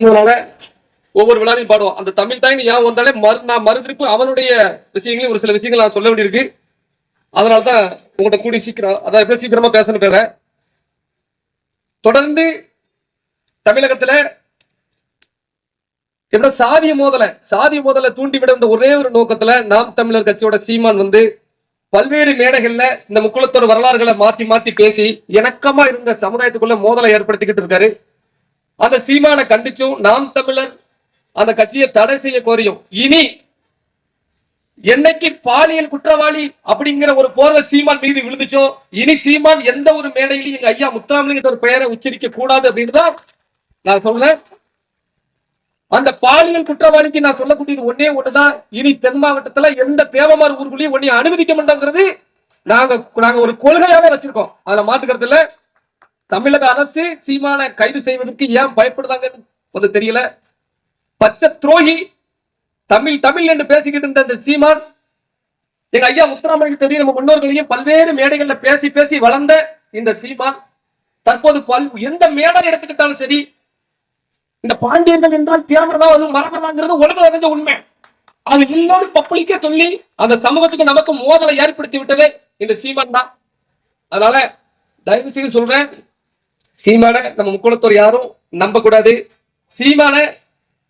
ஒவ்வொரு விழாவையும் பாடுவோம். அந்த தமிழ் தாய் ஏன் வந்தாலே மறு நான் மறுதிருப்பு அவனுடைய விஷயங்களையும் ஒரு சில விஷயங்கள் நான் சொல்ல வேண்டியிருக்கு. அதனால தான் உங்கள்கிட்ட கூடி சீக்கிரம் அதான் எப்படி சீக்கிரமா பேசணும் பேர தொடர்ந்து தமிழகத்துல எப்படி சாதிய மோதல சாதிய மோதலை தூண்டி விட ஒரே ஒரு நோக்கத்துல நாம் தமிழர் கட்சியோட சீமான் வந்து பல்வேறு மேடைகள்ல இந்த முக்குளத்தோட வரலாறுகளை மாத்தி மாத்தி பேசி இணக்கமா இருந்த சமுதாயத்துக்குள்ள மோதலை ஏற்படுத்திக்கிட்டு இருக்காரு. அந்த சீமானை கண்டிச்சும் நாம் தமிழர் அந்த கட்சியை தடை செய்ய கோரியும். இனி என்னைக்கு பாலியல் குற்றவாளி அப்படிங்கிற ஒரு போர்வை சீமான் மீது விழுந்துச்சோ இனி சீமான் எந்த ஒரு மேடையிலும் எங்க ஐயா முத்துராமலிங்கத்தோட பெயரை உச்சரிக்க கூடாது அப்படின்னு தான் நான் சொல்றேன். அந்த பாலியல் குற்றவாளிக்கு நான் சொல்லக்கூடியது ஒன்னே ஒண்ணுதான். இனி தென் மாவட்டத்துல எந்த தேவமார் ஊருக்குள்ளேயும் ஒன்னையும் அனுமதிக்க மாட்டோங்கிறது நாங்க நாங்க ஒரு கொள்கையாவே வச்சிருக்கோம். அதுல மாட்டுக்கிறது இல்லை தமிழக அரசு சீமான கைது செய்வதற்கு ஏன் பயப்படுதாங்கன்னு கொஞ்சம் தெரியல. பச்சை துரோகி தமிழ் தமிழ் என்று பேசிக்கிட்டு இருந்த இந்த சீமான் எங்க ஐயா முத்துராமலிங்க தெரியும் நம்ம முன்னோர்களையும் பல்வேறு மேடைகள்ல பேசி பேசி வளர்ந்த இந்த சீமான் தற்போது பல் எந்த மேடை எடுத்துக்கிட்டாலும் சரி இந்த பாண்டியர்கள் என்றால் தேவர்தான் அது மரபதாங்கிறது உலகம் அறிஞ்ச உண்மை. அது எல்லாரும் பப்ளிக்கே சொல்லி அந்த சமூகத்துக்கு நமக்கு மோதலை ஏற்படுத்தி விட்டதே இந்த சீமான் தான். அதனால தயவு செய்து சொல்றேன் சீமான நம்ம முக்குளத்தோர் யாரும் நம்ப கூடாது சீமான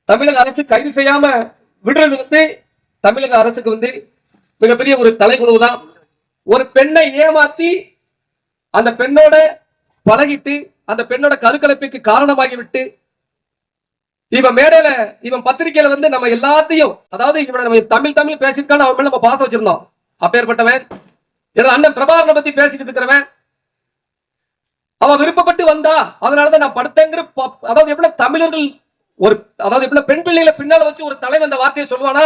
தமிழக அரசு கைது செய்யாம விடுறது வந்து தமிழக அரசுக்கு வந்து மிகப்பெரிய ஒரு தலைகுணவு தான். ஒரு பெண்ணை ஏமாத்தி அந்த பெண்ணோட பழகிட்டு அந்த பெண்ணோட கருக்கலைப்புக்கு காரணமாகி விட்டு இவன் மேடையில இவன் பத்திரிகையில வந்து நம்ம எல்லாத்தையும் அதாவது இவனை நம்ம தமிழ் தமிழ் பேசியிருக்கான்னு அவன் மேல நம்ம பாசம் வச்சிருந்தோம். அப்பேற்பட்டவன் அண்ணன் பிரபாகரனை பத்தி பேசிக்கிட்டு இருக்கிறவன் அவ விருப்பப்பட்டு வந்தா அதனாலதான் நான் படுத்தேங்கிற அதாவது எப்படி தமிழர்கள் ஒரு அதாவது எப்படி பெண் பிள்ளைகளை பின்னால வச்சு ஒரு தலைவன் அந்த வார்த்தையை சொல்லுவானா?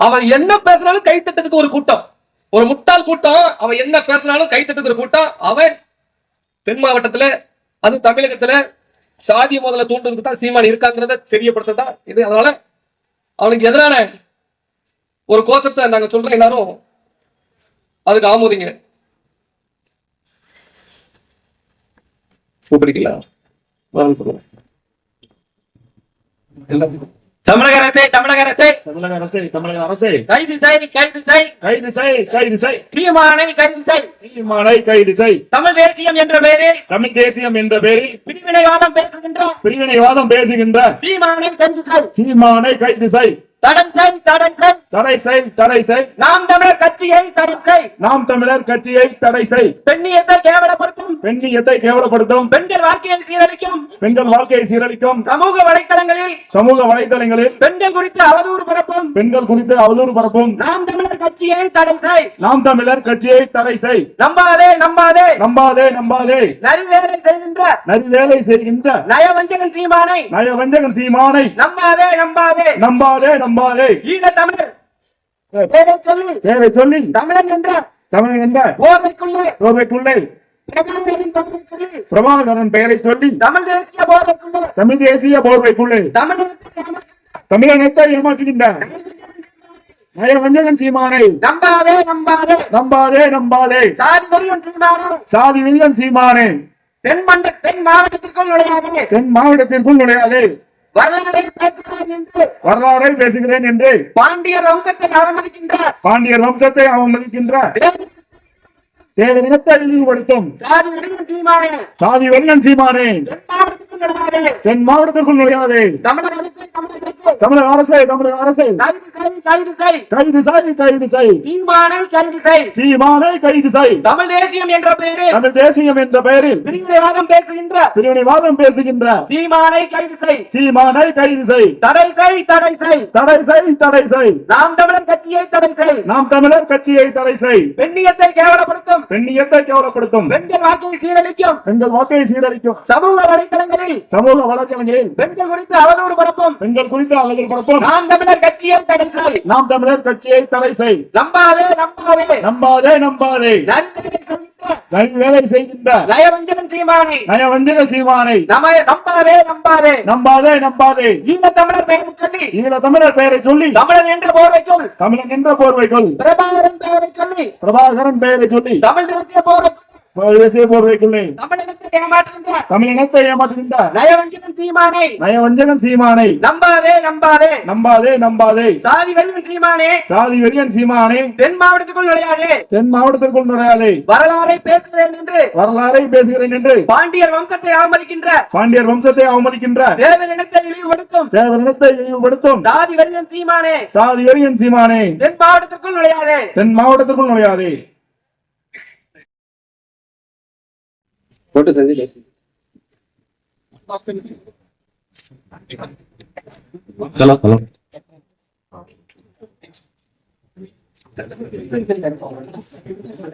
அவன் என்ன பேசினாலும் கைத்தட்டதுக்கு ஒரு கூட்டம். ஒரு முட்டாள் கூட்டம் அவன் என்ன பேசினாலும் கைத்தட்டுக்கு ஒரு கூட்டம். அவன் தென் மாவட்டத்துல அது தமிழகத்துல சாதிய முதல்ல தூண்டுறதுக்கு தான் சீமான் இருக்காங்கிறத தெரியப்படுத்ததா இது அதனால அவனுக்கு எதிரான ஒரு கோஷத்தை நாங்க சொல்றோம் எல்லாரும். அதுக்கு ஆமோதிங்க. தமிழக அரசே தமிழக அரசே. தமிழக அரசே தமிழக அரசே. கைது செய் கைது செய். கைது செய் கைது செய். சீமானை கைது செய். சீமானை கைது செய். தமிழ் தேசியம் என்ற பெயரில் தமிழ் தேசியம் என்ற பெயரில் பிரிவினைவாதம் பேசுகின்ற பிரிவினைவாதம் பேசுகின்ற சீமானை கைது செய். சீமானை கைது செய். தடை செய் தடை செய். தடை செய் தடை செய். நாம் தமிழர் கட்சியை தடை செய். நாம் தமிழர் கட்சியை தடை செய். பெண்ணியத்தை கேவலப்படுத்தும். பெண்ணியத்தை கேவலப்படுத்தும். பெண்கள் வாழ்க்கையை சீரழிக்கும். பெண்கள் வாழ்க்கையை சீரழிக்கும். சமூக வலைத்தளங்களில். சமூக வலைதளங்களில் பெண்கள் குறித்து அவதூறு பரப்பும். பெண்கள் குறித்து அவதூறு பரப்பும். நாம் தமிழர் கட்சியை தடை செய். நாம் தமிழர் கட்சியை தடை செய். நம்பாதே நம்பாதே. நம்பாதே நம்பாதே. நரிவேலை செய்கின்ற. நரிவேலை செய்கின்ற. நயவஞ்சகன் சீமானை. நயவஞ்சகன் சீமானை. நம்பாதே நம்பாதே. நம்பாதே நம்பாதே. ஈழ தமிழர்? பேரை சொல்லி. பேரை சொல்லி. தமிழன் என்ற தமிழ் என்ற போதைக்குள்ளே. போதைக்குள்ளே. பிரபாகரனின் பெயரை சொல்லி. பிரபாகரன் பெயரை சொல்லி. தமிழ் தேசிய போதைக்குள்ளே. தமிழ் தேசிய போர்வைக்குள்ளே தமிழகத்தை ஏமாற்றுகின்ற நயவஞ்சகன் சீமானை. நம்பாதே நம்பாதே. நம்பாதே நம்பாதே. சாதி வரியன் சீமானே. சாதி வில்லன் சீமானே. தென் மண்ட தென் மாவட்டத்திற்குள் நுழையாதே. தென் மாவட்டத்திற்குள் நுழையாதே. வரலாறை பேசுகிறேன் என்று. வரலாறை பேசுகிறேன் என்று. பாண்டியர் வம்சத்தை அவமதிக்கின்ற பாண்டியர் வம்சத்தை அவமதிக்கின்ற தேவ தினத்தை இழிவுபடுத்தும் சாதி வரியன் சீமானே. சாதி வெள்ளன் சீமானே. தென் மாவட்டத்திற்குள் நுழையாதே. தமிழக அரசு தமிழக அரசு. கைது செய் கைது செய். கைது செய் சீமானை கைது செய். சீமானை கைது செய் தமிழ் தேசியம் என்ற பெயரில் தமிழ் தேசியம் என்ற பெயரில் பிரிவினைவாதம் பேசுகின்ற பிரிவினைவாதம் பேசுகின்ற சீமானை கைது செய். சீமானை கைது செய் தடை செய் தடை செய். தடை செய் தடை செய் நாம் தமிழர் கட்சியை தடை செய். நாம் தமிழர் கட்சியை தடை செய் பெண்ணியத்தை கேவலப்படுத்தும். பெண்ணியத்தை கேவலப்படுத்தும். பெண்கள் வாக்கை சீரழிக்கும். பெண்கள் வாக்கை சீரழிக்கும். சமூக வலைத்தளங்களில் சமூக வலைதளங்களில் பெண்கள் குறித்து அவதூறு பரப்பும். பெண்கள் குறித்து அவர்கள் பரப்பும். நாம் தமிழர் கட்சியை தடை செய். நாம் தமிழர் கட்சியை தடை செய். நம்பாதே நம்பாதே. நம்பாதே நம்பாதே. வேலை செய்கின்ற நயவஞ்சகன் சீமானை. நயவஞ்சக சீமானை. நம்பாதே நம்பாதே. நம்பாதே நம்பாதே. ஈழ தமிழர் பெயரை சொல்லி. ஈழ தமிழர் பெயரை சொல்லி. தமிழன் என்ற போரைக்குள் தமிழன் என்ற போர்வைக்குள் பிரபாகரன் பெயரை சொல்லி. பிரபாகரன் பெயரை சொல்லி. தமிழ் தேசிய போரை தேசிய போர்வைக்குள்ளே தமிழினத்தை ஏமாற்றுகின்ற நயவஞ்சகன் சீமானை. நயவஞ்சகன் சீமானை. நம்பாதே நம்பாதே. நம்பாதே நம்பாதே. சாதி வெறியன் சீமானே. சாதி வெறியன் சீமானே. தென் மாவட்டத்துக்குள் நுழையாதே. தென் மாவட்டத்திற்குள் நுழையாதே. வரலாறை பேசுகிறேன் என்று வரலாறை பேசுகிறேன் என்று பாண்டியர் வம்சத்தை அவமதிக்கின்ற. பாண்டியர் வம்சத்தை அவமதிக்கின்ற. தேவனிடத்தை இழிவுபடுத்தும். தேவரினத்தை இழிவுபடுத்தும். சாதி வெறியன் சீமானே. சாதி வெறியன் சீமானே. தென் மாவட்டத்திற்குள் நுழையாதே. தென் மாவட்டத்திற்குள் நுழையாதே. ఫోటో చదివి चलो चलो